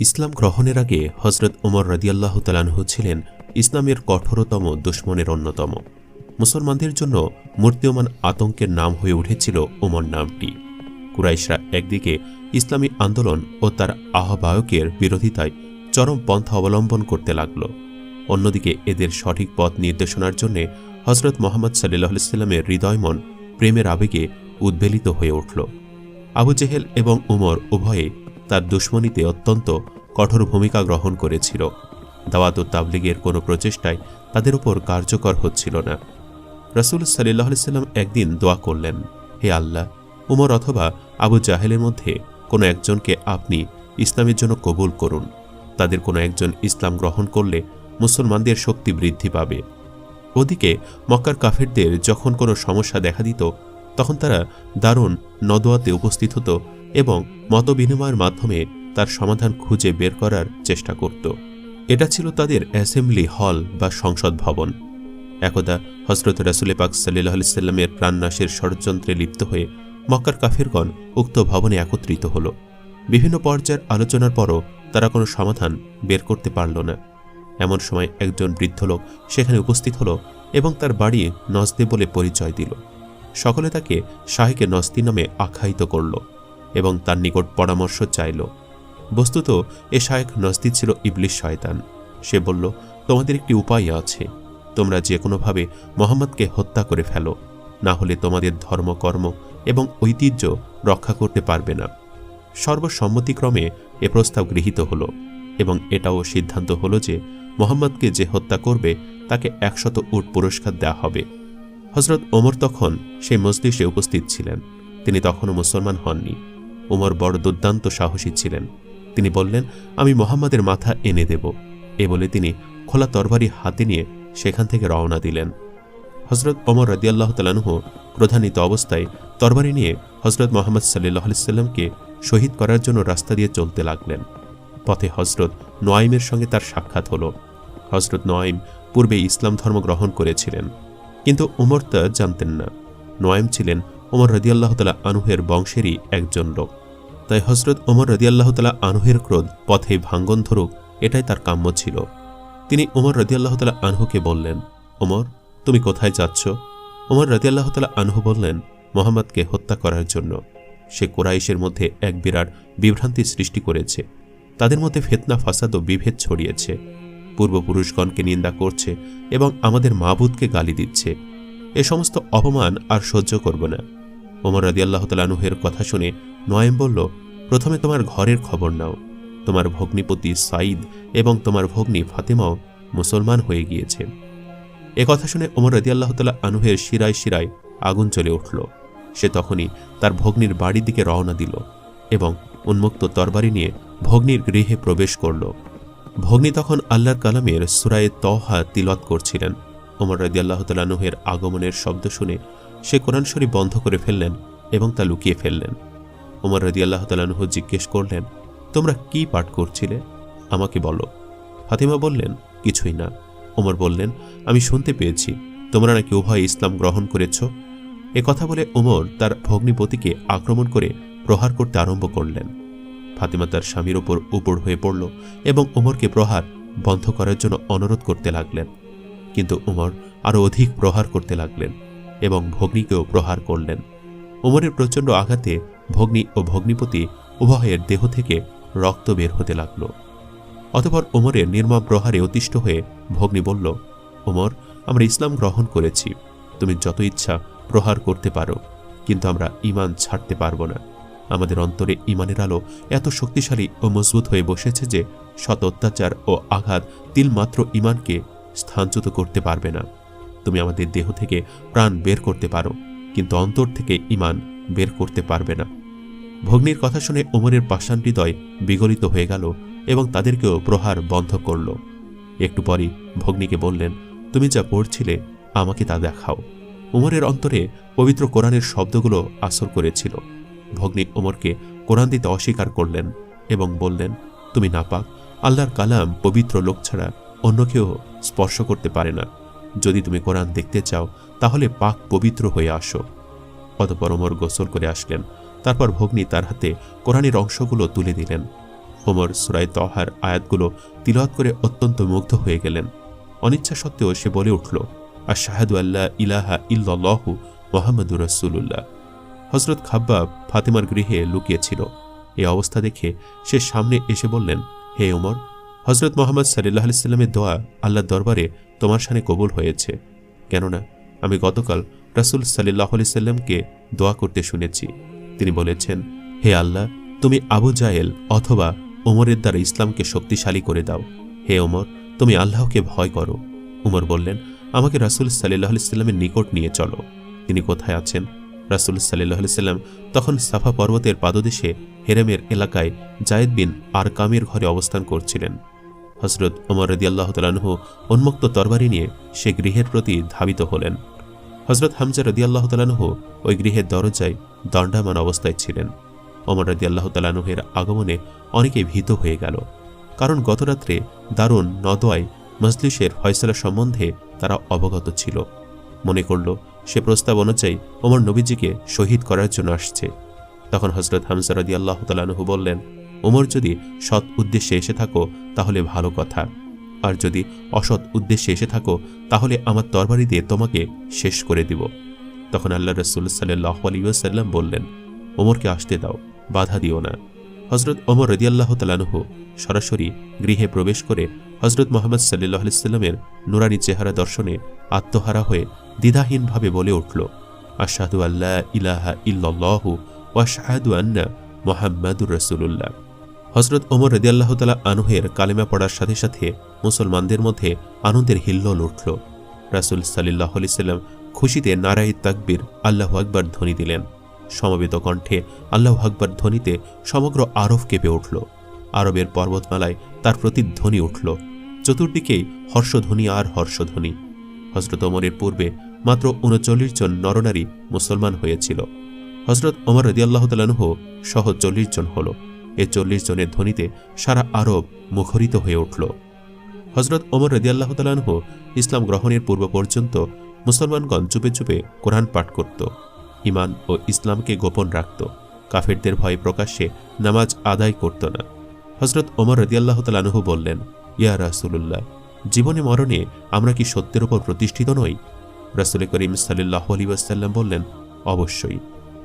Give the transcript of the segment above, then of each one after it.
ইসলাম গ্রহণের আগে হজরত উমর রদিয়াল্লাহ তালানহু ছিলেন ইসলামের কঠোরতম দুশ্মনের অন্যতম। মুসলমানদের জন্য মূর্তিয়মান আতঙ্কের নাম হয়ে উঠেছিল উমর নামটি। কুরাইশরা একদিকে ইসলামী আন্দোলন ও তার আহ্বায়কের বিরোধিতায় চরম পন্থা অবলম্বন করতে লাগল। অন্যদিকে এদের সঠিক পথ নির্দেশনার জন্য হজরত মোহাম্মদ সাল্লাহ সাল্লামের হৃদয়মন প্রেমের আবেগে উদ্বেলিত হয়ে উঠল। আবু জেহেল এবং উমর উভয়ে তার দুশ্মনীতে অত্যন্ত কঠোর ভূমিকা গ্রহণ করেছিল। দাওয়াত ও তাবলিগের কোনো প্রচেষ্টায় তাদের উপর কার্যকর হচ্ছিল না। রসুল সাল্লাহ সাল্লাম একদিন দোয়া করলেন, হে আল্লাহ, উমর অথবা আবু জাহেলের মধ্যে কোনো একজনকে আপনি ইসলামের জন্য কবুল করুন। তাদের কোনো একজন ইসলাম গ্রহণ করলে মুসলমানদের শক্তি বৃদ্ধি পাবে। ওদিকে মক্কার কাফেরদের যখন কোনো সমস্যা দেখা দিত, তখন তারা দারুণ নদোয়াতে উপস্থিত হতো এবং মতবিনিময়ের মাধ্যমে তার সমাধান খুঁজে বের করার চেষ্টা করত। এটা ছিল তাদের অ্যাসেম্বলি হল বা সংসদ ভবন। একদা হজরত রাসুলে পাক সাল্লাহ সাল্লামের প্রাণনাশের ষড়যন্ত্রে লিপ্ত হয়ে মক্কার কাফেরগণ উক্ত ভবনে একত্রিত হল। বিভিন্ন পর্যায়ের আলোচনার পরও তারা কোনো সমাধান বের করতে পারল না। এমন সময় একজন বৃদ্ধ লোক সেখানে উপস্থিত হল এবং তার বাড়ি নজদে বলে পরিচয় দিল। সকলে তাকে শাহিকে নস্তি নামে আখ্যায়িত করল। এবং তার নিকট পরামর্শ চাইল। বস্তুত এ শায়েক নজদি ছিল ইবলিশ শয়তান। সে বলল, তোমাদের একটি উপায় আছে। তোমরা যে কোনোভাবে মোহাম্মদকে হত্যা করে ফেলো, না হলে তোমাদের ধর্মকর্ম এবং ঐতিহ্য রক্ষা করতে পারবে না। সর্বসম্মতিক্রমে এ প্রস্তাব গৃহীত হল এবং এটাও সিদ্ধান্ত হলো যে মোহাম্মদকে যে হত্যা করবে, তাকে একশত উট পুরস্কার দেওয়া হবে। হজরত ওমর তখন সেই মজলিসে উপস্থিত ছিলেন। তিনি তখনও মুসলমান হননি। ওমর বড় দুর্দান্ত সাহসী ছিলেন। তিনি বললেন, আমি মোহাম্মদের মাথা এনে দেব। এ বলে তিনি খোলা তরবারি হাতে নিয়ে সেখান থেকে রওনা দিলেন। হজরত ওমর রদিয়াল্লাহ তালানুহ প্রধানিত অবস্থায় তরবারি নিয়ে হজরত মোহাম্মদ সাল্লাহ সাল্লামকে শহীদ করার জন্য রাস্তা দিয়ে চলতে লাগলেন। পথে হজরত নোয়াইমের সঙ্গে তার সাক্ষাৎ হল। হজরত নোয়াইম পূর্বে ইসলাম ধর্ম গ্রহণ করেছিলেন, কিন্তু উমর তা জানতেন না। নোয়াইম ছিলেন ওমর রদিয়াল্লাহ তালা আনুহের বংশেরই একজন লোক। তাই হজরত ওমর রদিয়াল্লাহ তালা আনুহের ক্রোধ পথে ভাঙ্গন ধরুক, এটাই তার কাম্য ছিল। তিনি ওমর রদিয়াল্লাহ তালা আনহুকে বললেন, ওমর, তুমি কোথায় যাচ্ছ? ওমর রদিয়াল্লাহ তালা আনহু বললেন, মোহাম্মদকে হত্যা করার জন্য। সে কোরাইশের মধ্যে এক বিরাট বিভ্রান্তি সৃষ্টি করেছে। তাদের মধ্যে ফেতনা, ফাসাদ ও বিভেদ ছড়িয়েছে। পূর্বপুরুষগণকে নিন্দা করছে এবং আমাদের মাবুদকে গালি দিচ্ছে। এ সমস্ত অপমান আর সহ্য করব না। ওমর রাদি আল্লাহ তালানুহের কথা শুনে নয়েম বলল, প্রথমে তোমার ঘরের খবর নাও। তোমার ভগ্নিপতি সাইদ এবং তোমার ভগ্নী ফাতেমাও মুসলমান হয়ে গিয়েছে। এ কথা শুনে ওমর আল্লাহ তালা আনুহের শিরায় শিরায় আগুন চলে উঠল। সে তখনই তার ভগ্নির বাড়ির দিকে রওনা দিল এবং উন্মুক্ত তরবারি নিয়ে ভগ্নির গৃহে প্রবেশ করল। ভগ্নী তখন আল্লাহর কালামের সুরায়ে তহা তিলত করছিলেন। ওমর রাদি আল্লাহ তালানুহের আগমনের শব্দ শুনে সে কোরআন শরীফ বন্ধ করে ফেললেন এবং তা লুকিয়ে ফেললেন। ওমর রাদি আল্লাহ তালানুহ জিজ্ঞেস করলেন, তোমরা কি পাঠ করছিলে? আমাকে বলো। ফাতিমা বললেন, কিছুই না। ওমর বললেন, আমি শুনতে পেয়েছি। তোমরা নাকি উভয় ইসলাম গ্রহণ করেছ? এ কথা বলে ওমর তার ভগ্নিপতিকে আক্রমণ করে প্রহার করতে আরম্ভ করলেন। ফাতিমা তার স্বামীর ওপর উপর হয়ে পড়ল এবং ওমরকে প্রহার বন্ধ করার জন্য অনুরোধ করতে লাগলেন। কিন্তু উমর আরও অধিক প্রহার করতে লাগলেন। এবং ভগ্নীকেও প্রহার করলেন। ওমরের প্রচণ্ড আঘাতে ভগ্নী ও ভগ্নিপতি উভয়ের দেহ থেকে রক্ত বের হতে লাগল। অতপর ওমরের নির্মম প্রহারে অতিষ্ঠ হয়ে ভগ্নী বলল ওমর আমরা ইসলাম গ্রহণ করেছি। তুমি যত ইচ্ছা প্রহার করতে পারো, কিন্তু আমরা ইমান ছাড়তে পারব না। আমাদের অন্তরে ইমানের আলো এত শক্তিশালী ও মজবুত হয়ে বসেছে যে শত অত্যাচার ও আঘাত তিলমাত্র ইমানকে স্থানচ্যুত করতে পারবে না। তুমি আমাদের দেহ থেকে প্রাণ বের করতে পারো, কিন্তু অন্তর থেকে ইমান বের করতে পারবে না। ভগ্নির কথা শুনে ওমরের পাষাণ হৃদয় বিগলিত হয়ে গেল এবং তাদেরকেও প্রহার বন্ধ করল। একটু পরই ভগ্নীকে বললেন, তুমি যা পড়ছিলে, আমাকে তা দেখাও। উমরের অন্তরে পবিত্র কোরআনের শব্দগুলো আসর করেছিল। ভগ্নী ওমরকে কোরআন দিতে অস্বীকার করলেন এবং বললেন, তুমি নাপাক, আল্লাহর কালাম পবিত্র লোক ছাড়া অন্য কেউ স্পর্শ করতে পারে না। যদি তুমি কোরআন দেখতে চাও, তাহলে পাক পবিত্র হয়ে আসো। অতপর ওমর গোসল করে আসলেন। তারপর ভগ্নী তার হাতে কোরআনের অংশগুলো তুলে দিলেন। ওমর সুরাই তহার আয়াতগুলো তিলওয়াত করে অত্যন্ত মুগ্ধ হয়ে গেলেন। অনিচ্ছা সত্ত্বেও সে বলে উঠল আর শাহাদু আল্লাহ ইলাহা ইল্লাল্লাহু মোহাম্মদুর রসুল্লাহ হজরত খাব্বাব ফাতেমার গৃহে লুকিয়েছিল এই অবস্থা দেখে সে সামনে এসে বললেন, হে ওমর হজরত মোহাম্মদ সাল্লাহ সাল্লামের দোয়া আল্লাহর দরবারে তোমার সানে কবুল হয়েছে। কেননা, আমি গতকাল রাসুল সাল্লাহ সাল্লামকে দোয়া করতে শুনেছি। তিনি বলেছেন, হে আল্লাহ, তুমি আবু জায়েল অথবা ওমরের দ্বারা ইসলামকে শক্তিশালী করে দাও। হে ওমর তুমি আল্লাহকে ভয় করো। উমর বললেন, আমাকে রাসুল সাল্লাহ সাল্লামের নিকট নিয়ে চলো। তিনি কোথায় আছেন? রাসুল সাল্লাহ সাল্লাম তখন সাফা পর্বতের পাদদেশে হেরেমের এলাকায় জায়েদ বিন আর কামের ঘরে অবস্থান করছিলেন। হজরত ওমর রদি আল্লাহ তালাহ উন্মুক্ত তরবারি নিয়ে সে গৃহের প্রতি ধাবিত হলেন। হজরত হামজা রদি আল্লাহ তালাহ ওই গৃহের দরজায় দণ্ডামান অবস্থায় ছিলেন। ওমর রদি আল্লাহ তালাহের আগমনে অনেকে ভীত হয়ে গেল। কারণ গতরাত্রে দারুণ নদোয়ায় মজলিসের ফয়সলা সম্বন্ধে তারা অবগত ছিল। মনে করল, সে প্রস্তাব অনুযায়ী ওমর নবীজিকে শহীদ করার জন্য আসছে। তখন হজরত হামজা রদি আল্লাহ তালাহু বললেন ওমর যদি সৎ উদ্দেশ্যে এসে থাকো, তাহলে ভালো কথা। আর যদি অসৎ উদ্দেশ্যে এসে থাকো, তাহলে আমার তরবারি দিয়ে তোমাকে শেষ করে দিব। তখন আল্লাহ রসুল সাল্লাহ আলিউসাল্লাম বললেন, ওমরকে আসতে দাও, বাধা দিও না। হজরত ওমর রদিয়াল্লাহ তালানুহ সরাসরি গৃহে প্রবেশ করে হজরত মোহাম্মদ সাল্লাহ সাল্লামের নুরানি চেহারা দর্শনে আত্মহারা হয়ে দ্বিধাহীনভাবে বলে উঠল আশাদু আল্লাহ ইলাহা ইল্লাহ ওয়াশাহাদু আন্না মোহাম্মদুর রসুল্লাহ হজরত ওমর রদিয়াল্লাহ তালা আনুহের কালেমা পড়ার সাথে সাথে মুসলমানদের মধ্যে আনন্দের হিল্লোল উঠল। রাসুল সাল্লাহ সাল্লাম খুশিতে নারাই তাকবির আল্লাহ আকবর ধ্বনি দিলেন। সমবেত কণ্ঠে আল্লাহ আকবর ধ্বনিতে সমগ্র আরব কেঁপে উঠল। আরবের পর্বতমালায় তার প্রতিধ্বনি উঠল। চতুর্দিকেই হর্ষধ্বনি আর হর্ষধ্বনি। হজরত ওমরের পূর্বে মাত্র উনচল্লিশ জন নরনারী মুসলমান হয়েছিল। হজরত ওমর রদিয়াল্লাহ তালানুহ সহ চল্লিশ জন হল। এ চল্লিশ জনের ধ্বনিতে সারা আরব মুখরিত হয়ে উঠল। হজরত ওমর রদিয়াল্লাহ তালানুহ ইসলাম গ্রহণের পূর্ব পর্যন্ত মুসলমানগণ চুপে চুপে কোরআন পাঠ করত ইমান ও ইসলামকে গোপন রাখত। কাফেরদের ভয়ে প্রকাশ্যে নামাজ আদায় করত না। হজরত ওমর রদিয়াল্লাহ তালানুহু বললেন, ইয়া রাসুলুল্লাহ, জীবনে মরণে আমরা কি সত্যের ওপর প্রতিষ্ঠিত নই? রাসুল করিম সাল্লাহ আলী ওয়াসাল্লাম বললেন, অবশ্যই।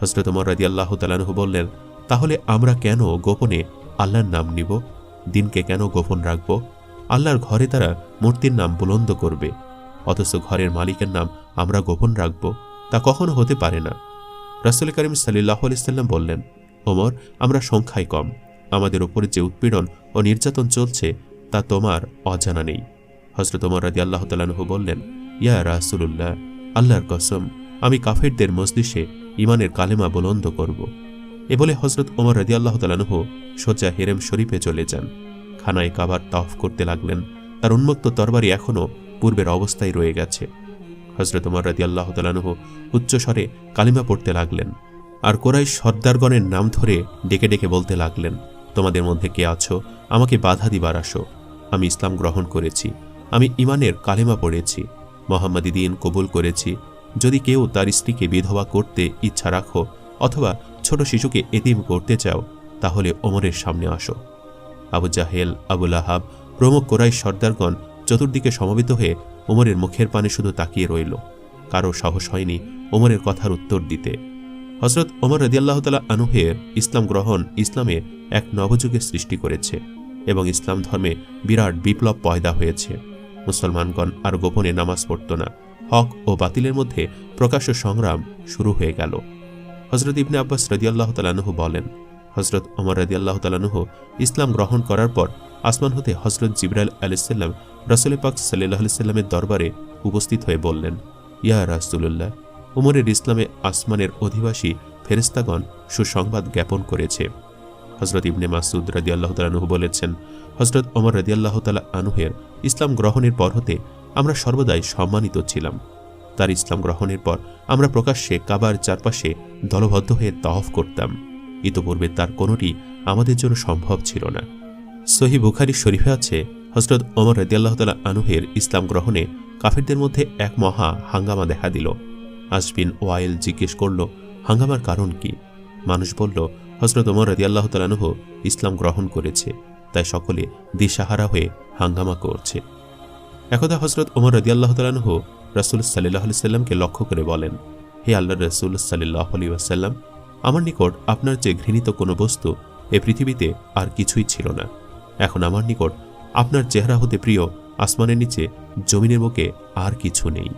হজরত ওমর রদিয়াল্লাহ তালানুহু বললেন তাহলে আমরা কেন গোপনে আল্লাহর নাম নিব? দিনকে কেন গোপন রাখব? আল্লাহর ঘরে তারা মূর্তির নাম বুলন্দ করবে। অথচ ঘরের মালিকের নাম আমরা গোপন রাখব, তা কখনো হতে পারে না। রাসুল করিম সাল্লাহ আলিয়াল্লাম বললেন, ওমর, আমরা সংখ্যায় কম। আমাদের ওপরে যে উৎপীড়ন ও নির্যাতন চলছে, তা তোমার অজানা নেই। হজরত ওমর রাজি আল্লাহ তালাহু বললেন, ইয়া রাসুলুল্লাহ, আল্লাহর কসম, আমি কাফেরদের মজলিসে ইমানের কালেমা বুলন্দ করব। এ বলে হজরত ওমর রাজি আল্লাহ তালাহু সোজা হেরেম শরীফে চলে যান। খানায় কাবার তাফ করতে লাগলেন। তার উন্মুক্ত তরবারি এখনও পূর্বের অবস্থায় রয়ে গেছে। হজরত উমর রাজি আল্লাহ তালানুহ উচ্চস্বরে কালিমা পড়তে লাগলেন। আর কোরাই সর্দারগণের নাম ধরে ডেকে ডেকে বলতে লাগলেন, তোমাদের মধ্যে কে আছো? আমাকে বাধা দিবার আসো। আমি ইসলাম গ্রহণ করেছি। আমি ইমানের কালেমা পড়েছি। মোহাম্মদী দিন কবুল করেছি। যদি কেউ তার স্ত্রীকে বিধবা করতে ইচ্ছা রাখো অথবা ছোট শিশুকে এতিম করতে চাও, তাহলে ওমরের সামনে আসো। আবু জাহেল আবুল আহাব প্রমুখ কোরাই সর্দারগণ চতুর্দিকে সমবেত হয়ে ওমরের মুখের পানে শুধু তাকিয়ে রইল। কারও সাহস হয়নি ওমরের কথার উত্তর দিতে। হজরত ওমর রদিয়াল্লাহ তালা আনুহের ইসলাম গ্রহণ ইসলামে এক নবযুগের সৃষ্টি করেছে এবং ইসলাম ধর্মে বিরাট বিপ্লব পয়দা হয়েছে। মুসলমানগণ আর গোপনে নামাজ পড়ত না। হক ও বাতিলের মধ্যে প্রকাশ্য সংগ্রাম শুরু হয়ে গেল। হজরত ইবনে আব্বাস রদিয়াল্লাহ তালানুহু বলেন হজরত ওমর রদিয়াল্লাহ তালানুহু ইসলাম গ্রহণ করার পর আসমান হতে হজরত জিব্রাইল আলিসাল্লাম রসুল পাক সাল্লাহ সাল্লামের দরবারে উপস্থিত হয়ে বললেন, ইয়া রাসুল্লাহ উমরের ইসলামে আসমানের অধিবাসী ফেরেস্তাগণ সুসংবাদ জ্ঞাপন করেছে। হজরত ইবনে মাসুদ রাজি আল্লাহ তালানুহু বলেছেন হজরত অমর রাজি আল্লাহ তালা আনুহের ইসলাম গ্রহণের পর হতে আমরা সর্বদাই সম্মানিত ছিলাম। তার ইসলাম গ্রহণের পর আমরা প্রকাশ্যে কাবার চারপাশে দলবদ্ধ হয়ে তহফ করতাম। ইতপূর্বে তার কোনোটি আমাদের জন্য সম্ভব ছিল না। সহি বুখারি শরীফে আছে হজরত ওমর রদিয়াল্লাহ তালা আনুহের ইসলাম গ্রহণে কাফেরদের মধ্যে এক মহা হাঙ্গামা দেখা দিল। আসবিন ওয়াইল জিজ্ঞেস করল, হাঙ্গামার কারণ কি? মানুষ বলল হজরত ওমর রদিয়াল্লাহ তালানহ ইসলাম গ্রহণ করেছে, তাই সকলে দিশাহারা হয়ে হাঙ্গামা করছে। একদা হজরত ওমর রদিয়াল্লাহ তালানহ রাসুল সাল্লাহ সাল্লামকে লক্ষ্য করে বলেন, হে আল্লাহ রসুল সাল্লাহ আলী আসাল্লাম আমার নিকট আপনার যে ঘৃণিত কোনো বস্তু এ পৃথিবীতে আর কিছুই ছিল না। এখন আমার নিকট আপনার চেহারা হতে প্রিয়, আসমানের নিচে, জমিনের বুকে আর কিছু নেই।